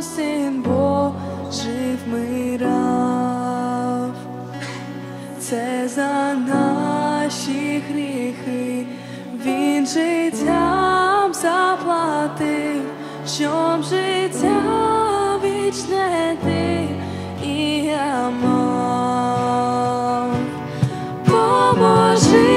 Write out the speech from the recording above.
у син Божий вмирав, це за наші гріхи, він життям заплатив, щоб життя вічне ти і я мав. Поможи.